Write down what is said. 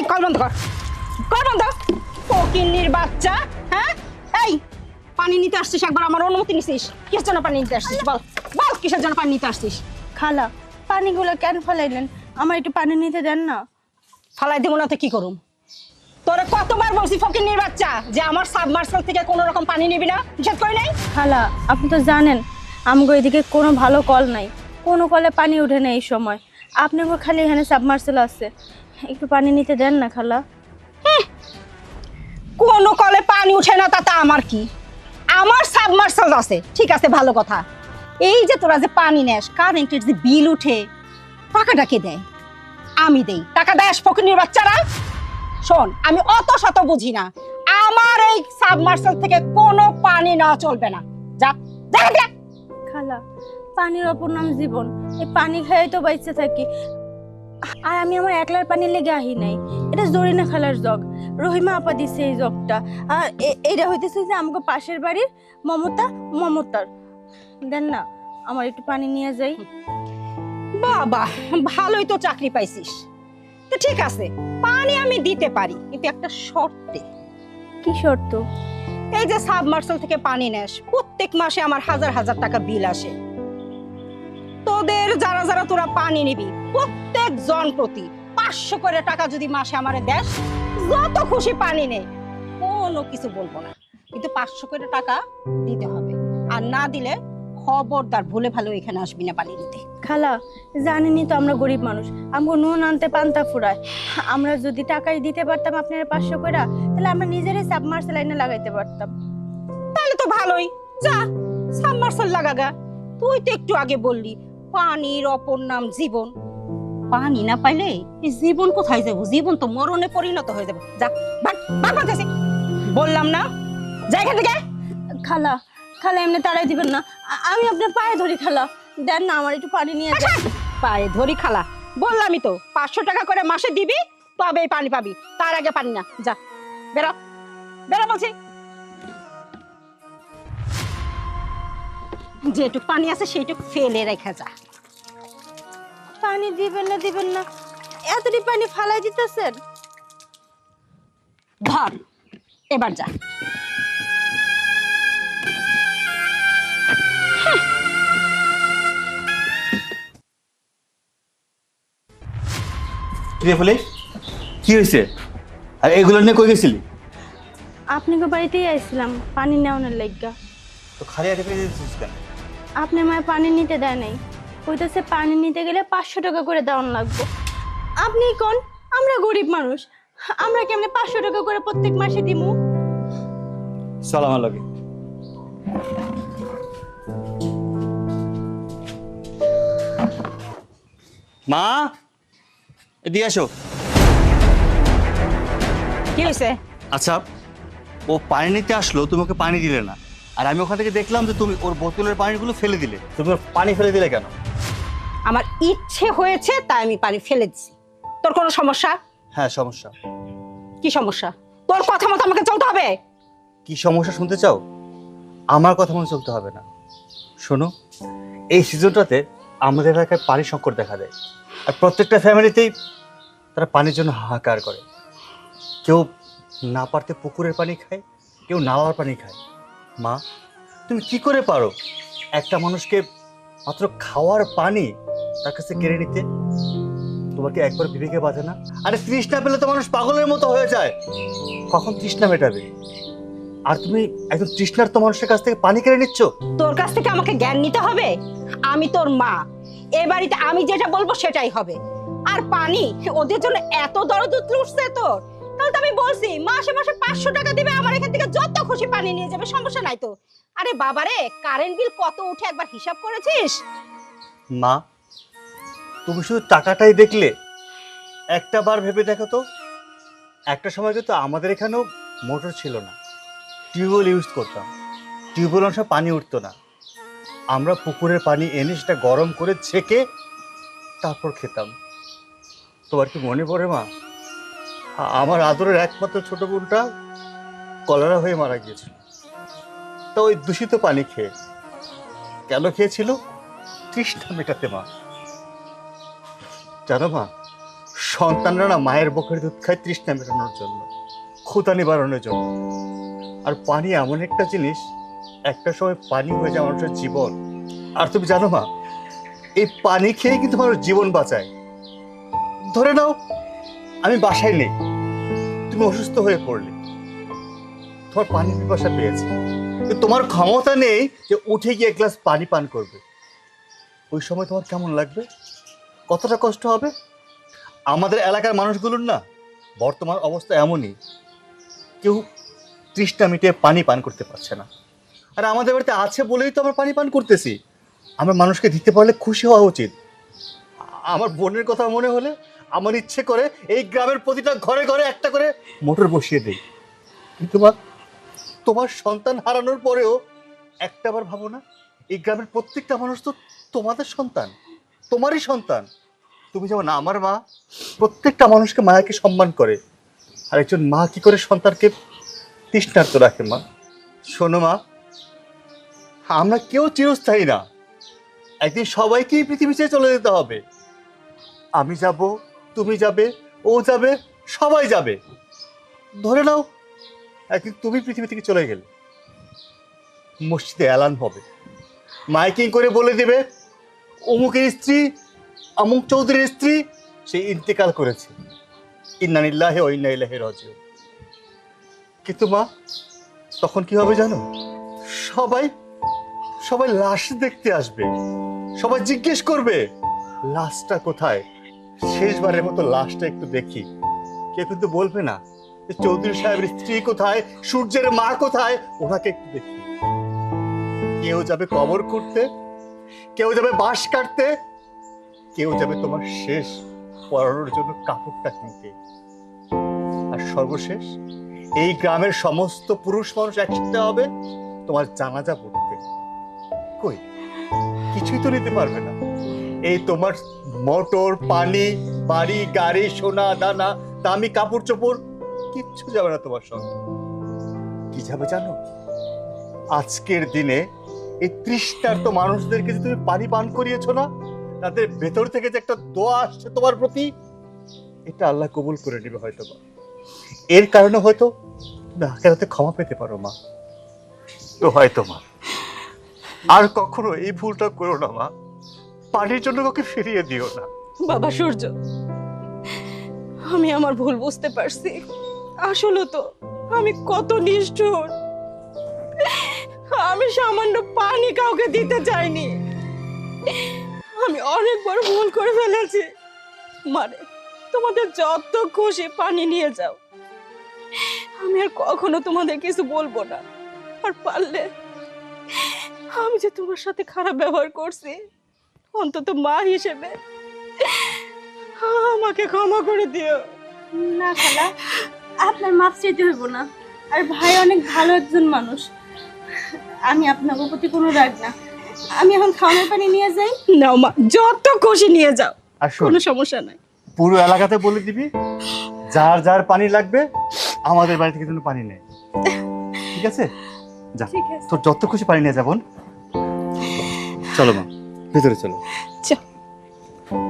এই কল বন্ধ কর। কল বন্ধ। ফকিন্নির বাচ্চা হ্যাঁ? এই পানি নিতে আসছিস একবার আমার অনুমতি নিছিস। কিসের জন্য পানি নিতে আসছিস? বল বল কিসের জন্য পানি নিতে আসছিস? খালা পানিগুলো কেন ফেলাইলেন? আমার একটু পানি নিতে দেন না। ফালাই দিব না তো কি করুম? তোরে কতবার বলছি ফকিন্নির বাচ্চা যে আমার সাবমার্সাল থেকে কোনো রকম পানি নিবি না? নিষেধ করি নাই? খালা আপনি তো জানেন আমগো এদিকে কোনো ভালো কল নাই। কোনো কলে পানি ওঠে না এই সময়। আপনাকে খালি এখানে সাবমার্সেল আছে। একটু পানি নিতে দেন না খালা। কোনো কলে পানি উঠে না তাতে আমার কি? আমার সাবমার্সাল আছে ঠিক আছে ভালো কথা। এই যে তোরা যে পানি নেস কারেন্টের যে বিল উঠে টাকাটা কে দেয়? আমি দেই। টাকা দেয় ফকিনির বাচ্চারা? শোন আমি অত শত বুঝি না। আমার এই সাবমার্সাল থেকে কোনো পানি না চলবে না। যা যা যা। খালা পানির অপর নাম জীবন। এই পানি খেয়ে তো বাইচে থাকি। আর আমি আমার একলার পানি লেগে আহি নাই। এটা জরিনা খালার জগ। রহিমা আপা দিছে এই জগটা। আর এটা হইতেছে যে আমাকে পাশের বাড়ির মমতা মমতার। দেন না আমার একটু পানি নিয়ে যাই। বাবা ভালোই তো চাকরি পাইছিস। তো ঠিক আছে পানি আমি দিতে পারি কিন্তু একটা শর্তে। কি শর্ত? এই যে সাবমার্সাল থেকে পানি নেস প্রত্যেক মাসে আমার হাজার হাজার টাকা বিল আসে। তোদের যারা যারা তোরা পানি নিবি প্রত্যেক জন প্রতি পাঁচশো করে টাকা যদি মাসে আমারে দেস যত খুশি পানি নেই কোনো কিছু বলব না। কিন্তু পাঁচশো করে টাকা দিতে হবে। আর না দিলে খবরদার ভুলে ভালো এখানে আসবি না পানি নিতে। খালা জানেনই তো আমরা গরিব মানুষ। আমগো নুন আনতে পান্তা ফুরায়। আমরা যদি টাকাই দিতে পারতাম আপনার পাঁচশো করে তাহলে আমরা নিজেরাই সাবমার্সেল লাইনে লাগাইতে পারতাম। তাহলে তো ভালোই। যা সাবমার্সাল লাগাগা। তুই তো একটু আগে বললি পানির অপর নাম জীবন। পানি না পাইলে এই জীবন কোথায় যাব? জীবন তো মরণে পরিণত হয়ে যাবে। যা ভাগ বললাম না? যা এখান থেকে। খালা খালা এমনি তাড়াই দিবেন না। আমি আপনার পায়ে ধরি খালা। দেন না আমার একটু পানি নিয়ে যান। পায়ে ধরি খালা। বললামই তো পাঁচশো টাকা করে মাসে দিবি তবেই পানি পাবি। তার আগে পানি না। যা বেরো। বেরো বলছি। যেটুক পানি আছে সেইটুক ফেলে রেখে যা। পানি দিবেন না দিবেন না। এতটি পানি ফালাই দিতেছেন? ধর এবার যা। কিরে ফলে কি হয়েছে? আর এগুলো নিয়ে কই গেছিলি? আপনাকে বাড়িতেই আইছিলাম পানি নেওয়ানোর লাইগা তো খালি হাতে ফিরে কেন? আপনি আমায় পানি নিতে দেয় নাই। কইতেছে পানি নিতে গেলে পাঁচশো টাকা করে দেওয়ান লাগবে। আপনি কোন? আমরা গরিব মানুষ। আমরা কেমনে পাঁচশো টাকা করে প্রত্যেক মাসে দিমু? চল আমার লগে মা এদিকে আসো। কি হয়েছে আচ্ছা ও পানি নিতে আসলো তুমি ওকে পানি দিলে না। আর আমি ওখান থেকে দেখলাম যে তুমি ওর বোতলের পানিগুলো ফেলে দিলে। তুমি পানি ফেলে দিলে কেন? আমার ইচ্ছে হয়েছে তাই আমি পানি ফেলে দিছি। তোর কোনো সমস্যা? হ্যাঁ সমস্যা। কি সমস্যা? তোর কথা মতো আমাকে চলতে হবে? কি সমস্যা শুনতে চাও? আমার কথা মতো চলতে হবে না। শোনো এই সিজনটাতে আমাদের এলাকায় পানি সংকট দেখা দেয়। আর প্রত্যেকটা ফ্যামিলিতেই তারা পানির জন্য হাহাকার করে। কেউ না পারতে পুকুরের পানি খায় কেউ নালার পানি খায়। মা তুমি কি করে পারো? একটা মানুষকে মাত্র খাওয়ার পানি তার কাছে কেড়ে নিতে। তোমাকে একবার বিবেকে বাঁধে না? আরে তৃষ্ণা পেলে তো মানুষ পাগলের মতো হয়ে যায়। কখন তৃষ্ণা মেটাবে? আর তুমি একজন তৃষ্ণার্ত মানুষের কাছ থেকে পানি কেড়ে নিচ্ছ? তোর কাছ থেকে আমাকে জ্ঞান নিতে হবে? আমি তোর মা। এ বাড়িতে আমি যেটা বলব সেটাই হবে। আর পানি ওদের জন্য এত দরদ উঠছে তোর। তো আমি বলছি, মাসে মাসে পাঁচশো টাকা দিবে, আমার এখান থেকে যত খুশি পানি নিয়ে যাবে, সমস্যা নাই তো। আরে বাবারে কারেন্ট বিল কত উঠে একবার হিসাব করেছিস? মা, তুমি শুধু টাকাটাই দেখলে। একটা বার ভেবে দেখো তো। একটা সময় কিন্তু আমাদের এখানেও মোটর ছিল না। টিউবওয়েল ইউজ করতাম। টিউবওয়েল অংশ পানি উঠতো না। আমরা পুকুরের পানি এনে সেটা গরম করে ছেঁকে তারপর খেতাম। তোমার কি মনে পড়ে মা? আমার আদরের একমাত্র ছোট বোনটা কলেরা হয়ে মারা গিয়েছিল। তা ওই দূষিত পানি খেয়ে কেন খেয়েছিল? তৃষ্ণা মেটাতে মা। জানো মা, সন্তানরা না মায়ের বকের দুধ খায় তৃষ্ণা মেটানোর জন্য ক্ষুতা নিবারণের জন্য। আর পানি এমন একটা জিনিস, একটা সময় পানি হয়ে যায় মানুষের জীবন। আর তুমি জানো মা, এই পানি খেয়ে কিন্তু মানুষ জীবন বাঁচায়। ধরে নাও, আমি বাসায় নেই। তুমি অসুস্থ হয়ে পড়লে। তোমার পানি পিপাসা পেয়েছে। তোমার ক্ষমতা নেই যে উঠে গিয়ে এক গ্লাস পানি পান করবে। ওই সময় তোমার কেমন লাগবে? কতটা কষ্ট হবে? আমাদের এলাকার মানুষগুলোর না বর্তমান অবস্থা এমনই। কেউ তৃষ্ণা মিটিয়ে পানি পান করতে পারছে না। আর আমাদের বাড়িতে আছে বলেই তো আমরা পানি পান করতেছি। আমরা মানুষকে দিতে পারলে খুশি হওয়া উচিত। আমার বোনের কথা মনে হলে আমার ইচ্ছে করে এই গ্রামের প্রতিটা ঘরে ঘরে একটা করে মোটর বসিয়ে দেই। কিন্তু তোমার সন্তান হারানোর পরেও একটাবার ভাবো না, এই গ্রামের প্রত্যেকটা মানুষ তো তোমাদের সন্তান, তোমারই সন্তান। তুমি যেমন আমার মা, প্রত্যেকটা মানুষকে মায়াকে সম্মান করে। আর একজন মা কি করে সন্তানকে তৃষ্ণার্ত রাখে মা? শোনো মা, আমরা কেউ চিরস্থায়ী না। একদিন সবাইকেই পৃথিবী চলে যেতে হবে। আমি যাব তুমি যাবে, ও যাবে, সবাই যাবে। ধরে নাও, একদিন তুমি পৃথিবী থেকে চলে গেলে। মসজিদে এলান হবে। মাইকিং করে বলে দেবে, অমুকের স্ত্রী অমুক চৌধুরীর স্ত্রী, সে ইন্তেকাল করেছে। ইন্নানিল্লাহে ও ইন্না ইলাহি রাজিউন। কিন্তু মা, তখন কি হবে জানো? সবাই সবাই লাশ দেখতে আসবে। সবাই জিজ্ঞেস করবে, লাশটা কোথায়? শেষবারের মতো লাশটা একটু দেখি। কেউ কিন্তু বলবে না যে চৌধুরী সাহেবের স্ত্রী কোথায়, সূর্যের মা কোথায়? ওনাকে একটু দেখি। কেউ যাবে কবর করতে কেউ যাবে বাঁশ কাটতে, কেউ যাবে তোমার শেষ পরানোর জন্য কাপড়টা কিনতে। আর সর্বশেষ, এই গ্রামের সমস্ত পুরুষ মানুষ একসাথে হবে তোমার জানাজা পড়তে। কই? কিছুই তো নিতে পারবে না। এই তোমার মোটর, পানি, বাড়ি, গাড়ি, সোনা, দানা, দামি কাপড় চোপড়, কিচ্ছু যাবে না তোমার সঙ্গে। কি যাবে জানো? আজকের দিনে এই তৃষ্ণার্ত মানুষদেরকে যে তুমি পানি পান করিয়েছো না, তাদের ভেতর থেকে যে একটা দোয়া আসছে তোমার প্রতি, এটা আল্লাহ কবুল করে নেবে হয়তো বা। এর কারণে হয়তো তুমি আখেরাতে ক্ষমা পেতে পারো, মা। তো হয়তো, মা। আর কখনো এই ভুলটা করো না, মা। পানির জন্য কাউকে ফিরিয়ে দিও না। বাবা সূর্য, আমি আমার ভুল বুঝতে পারছি। আসলে তো আমি কত নিষ্ঠুর। আমি সামান্য পানি কাউকে দিতে চাইনি। আমি অনেক বড় ভুল করে ফেলেছি। মানে তোমাদের যত খুশি পানি নিয়ে যাও। আমি আর কখনো তোমাদের কিছু বলব না। আর পারলে, আমি যে তোমার সাথে খারাপ ব্যবহার করছি অন্তত মা হিসেবে। আমাকে ক্ষমা করে দিও। না খালা আপনার মাপ চাইতে হইব না। আর ভাই অনেক ভালো একজন মানুষ। আমি আপনার প্রতি কোনো রাগ না। আমি এখন খাওয়ানোর পানি নিয়ে যাই। নাও মা যত খুশি নিয়ে যাও। কোনো সমস্যা নাই। পুরো এলাকাতে বলে দিবি যার যার পানি লাগবে আমাদের বাড়ি থেকে যেন পানি নেই। ঠিক আছে? যা ঠিক আছে। তোর যত খুশি পানি নিয়ে যাবন চলো মা। ভেতরে চলো। চল